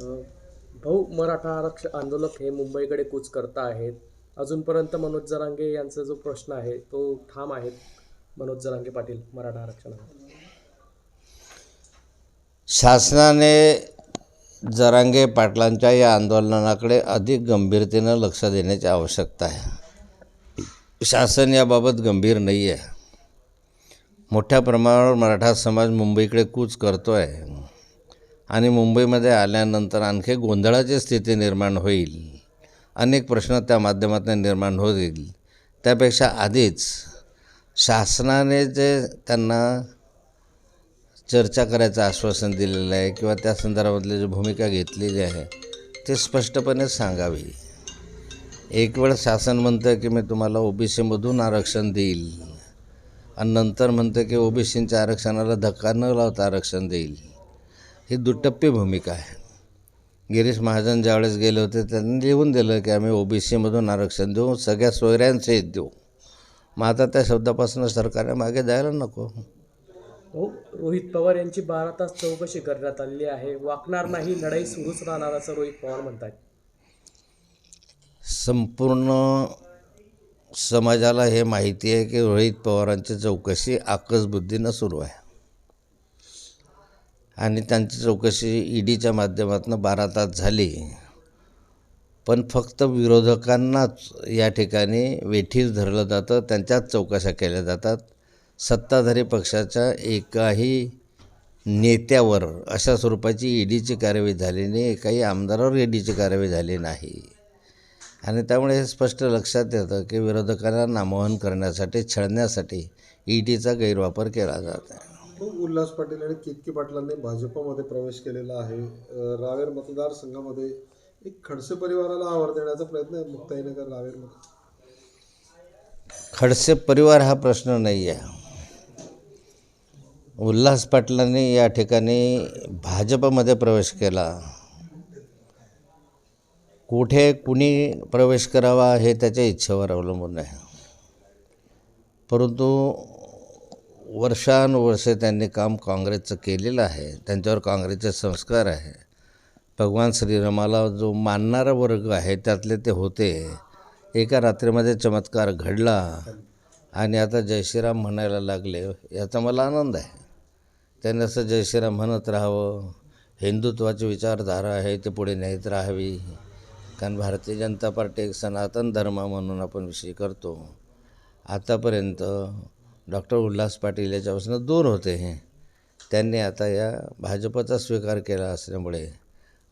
भाऊ मराठा आरक्षण आंदोलक हे मुंबईकडे कूच करता आहेत. अजूनपर्यंत मनोज जरांगे यांचा जो प्रश्न आहे तो ठाम आहे मनोज जरांगे पाटील मराठा आरक्षणावर. शासनाने जरांगे पाटलांच्या या आंदोलनाकडे अधिक गंभीरतेनं लक्ष देण्याची आवश्यकता आहे. शासन याबाबत गंभीर नाही आहे मोठ्या प्रमाणावर मराठा समाज मुंबईकडे कूच करतो आहे आणि मुंबईमध्ये आल्यानंतर आणखी गोंधळाची स्थिती निर्माण होईल. अनेक प्रश्न त्या माध्यमातून निर्माण होतील. त्यापेक्षा आधीच शासनाने जे त्यांना चर्चा करायचं आश्वासन दिलेलं आहे किंवा त्या संदर्भातली जी भूमिका घेतलेली आहे ते स्पष्टपणे सांगावी. एक वेळ शासन म्हणतं की मी तुम्हाला ओबीसीमधून आरक्षण देईल. आणि नंतर म्हणतं की ओबीसींच्या आरक्षणाला धक्का न लावता आरक्षण देईल. ही दुटप्पी भूमिका आहे. गिरीश महाजन ज्यावेळेस गेले होते त्यांनी लिहून दिलं की आम्ही ओबीसीमधून आरक्षण देऊ सगळ्या सोयऱ्यांसहित देऊ. मग आता त्या शब्दापासून सरकारने मागे जायला नको. भाऊ रोहित पवार यांची बारा तास चौकशी करण्यात आलेली आहे. वाकणार नाही लढाई सुरूच राहणार असं रोहित पवार म्हणतात संपूर्ण समाजाला हे माहिती आहे की रोहित पवारांची चौकशी आकसबुद्धीनं सुरू आहे. आणि त्यांची चौकशी ईडीच्या माध्यमातून बारा तास झाली. पण फक्त विरोधकांनाच या ठिकाणी वेठीस धरलं जातं त्यांच्याच चौकशा केल्या जातात. सत्ताधारी पक्षाच्या एकाही नेत्यावर अशा स्वरूपाची ईडीची कारवाई झाली नाही एकाही आमदारावर ईडीची कारवाई झाली नाही. आणि त्यामुळे हे स्पष्ट लक्षात येतं की विरोधकांना नामोहन करण्यासाठी छळण्यासाठी ईडीचा गैरवापर केला जात आहे. खूप उल्हास पाटील आणि केतकी पाटलांनी भाजपमध्ये प्रवेश केलेला आहे. रावेर मतदारसंघामध्ये एक खडसे परिवाराला आवर देण्याचा प्रयत्न आहे मुक्ताईनगर रावेरमध्ये खडसे परिवार हा प्रश्न नाही आहे. उल्हास पाटलांनी या ठिकाणी भाजपमध्ये प्रवेश केला. कुठे कुणी प्रवेश करावा हे त्याच्या इच्छेवर अवलंबून आहे. परंतु वर्षानुवर्षे त्यांनी काम काँग्रेसचं केलेलं आहे त्यांच्यावर काँग्रेसचे संस्कार आहे. भगवान श्रीरामाला जो मानणारा वर्ग आहे त्यातले ते होते. एका रात्रीमध्ये चमत्कार घडला आणि आता जय श्रीराम म्हणायला लागले याचा मला आनंद आहे. त्यांनी असं जय श्रीराम म्हणत राहावं हिंदुत्वाची विचारधारा आहे ते पुढे नेत राहावी. कारण भारतीय जनता पार्टी एक सनातन धर्म म्हणून आपण विषय करतो. आतापर्यंत डॉक्टर उल्हास पाटील याच्यापासून दूर होते हे. त्यांनी आता या भाजपचा स्वीकार केला असल्यामुळे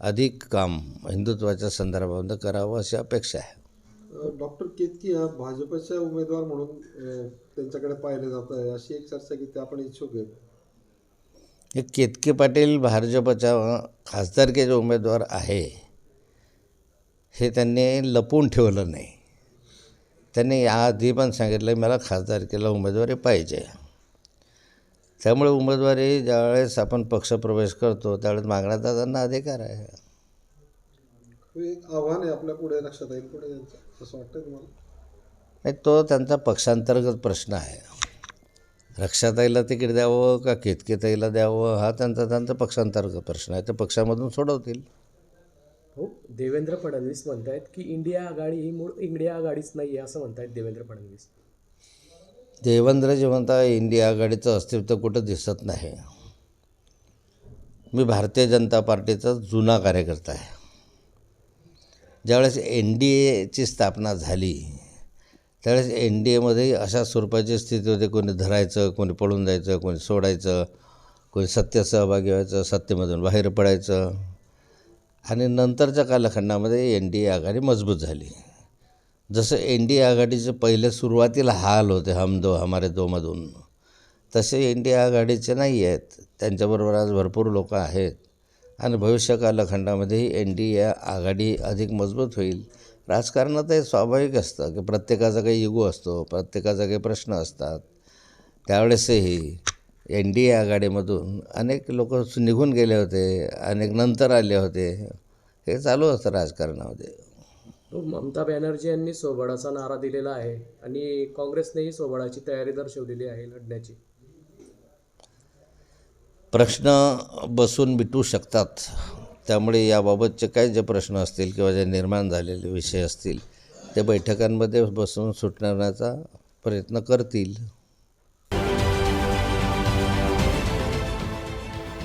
अधिक काम हिंदुत्वाच्या संदर्भामध्ये करावं अशी अपेक्षा आहे. डॉक्टर केतकी हा भाजपचे उमेदवार म्हणून त्यांच्याकडे पाहिले जात आहे. अशी एक चर्चा की ते आपण इच्छुक आहेत. हे केतकी पाटील भाजपच्या खासदारकीचे उमेदवार आहे. हे त्यांनी लपून ठेवलं नाही. त्यांनी याआधी पण सांगितलं मला खासदारकीला उमेदवारी पाहिजे. त्यामुळे उमेदवारी ज्यावेळेस आपण पक्षप्रवेश करतो त्यावेळेस मागण्याचा त्यांना अधिकार आहे. एक आव्हान आहे आपल्या पुढे लक्षात येईल. पुढे असं वाटतं तुम्हाला? नाही तो त्यांचा पक्षांतर्गत प्रश्न आहे. रक्षाताईला तिकीट द्यावं का केतकेताईला द्यावं हा त्यांचा त्यांचा पक्षांतर्गत प्रश्न आहे. ते पक्षामधून सोडवतील. हो देवेंद्र फडणवीस आहेत की इंडिया आघाडी ही मूळ इंडिया आघाडीच नाही आहे असं म्हणत आहेत देवेंद्र फडणवीस. देवेंद्र जे म्हणता इंडिया आघाडीचं अस्तित्व कुठं दिसत नाही. मी भारतीय जनता पार्टीचा जुना कार्यकर्ता आहे. ज्यावेळेस एन डी एची स्थापना झाली त्यावेळेस एन डी एमध्ये अशा स्वरूपाची स्थिती होती कोणी धरायचं कोणी पळून जायचं कोणी सोडायचं कोणी सत्य सहभागी व्हायचं सत्तेमधून बाहेर पडायचं. आणि नंतरच्या कालखंडामध्ये एन डी ए आघाडी मजबूत झाली. जसं एन डी ए आघाडीचे पहिले सुरुवातीला हाल होते हम दो हमारे दोमधून तसे एन डी ए आघाडीचे नाही आहेत. त्यांच्याबरोबर आज भरपूर लोक आहेत. आणि भविष्य कालखंडामध्येही एन डी ए आघाडी अधिक मजबूत होईल. राजकारणात हे स्वाभाविक असतं की प्रत्येकाचा काही इगो असतो प्रत्येकाचा काही प्रश्न असतात. त्यावेळेसही एन डी ए आघाडीमधून अनेक लोक निघून गेले होते अनेक नंतर आले होते. हे चालू असतं राजकारणामध्ये. तो ममता बॅनर्जी यांनी सोबळाचा नारा दिलेला आहे आणि काँग्रेसनेही सोबळाची तयारी दर्शवलेली आहे लढण्याची. प्रश्न बसून मिटू शकतात. त्यामुळे याबाबतचे काही जे प्रश्न असतील किंवा जे निर्माण झालेले विषय असतील ते बैठकांमध्ये बसून सुटण्याचा प्रयत्न करतील.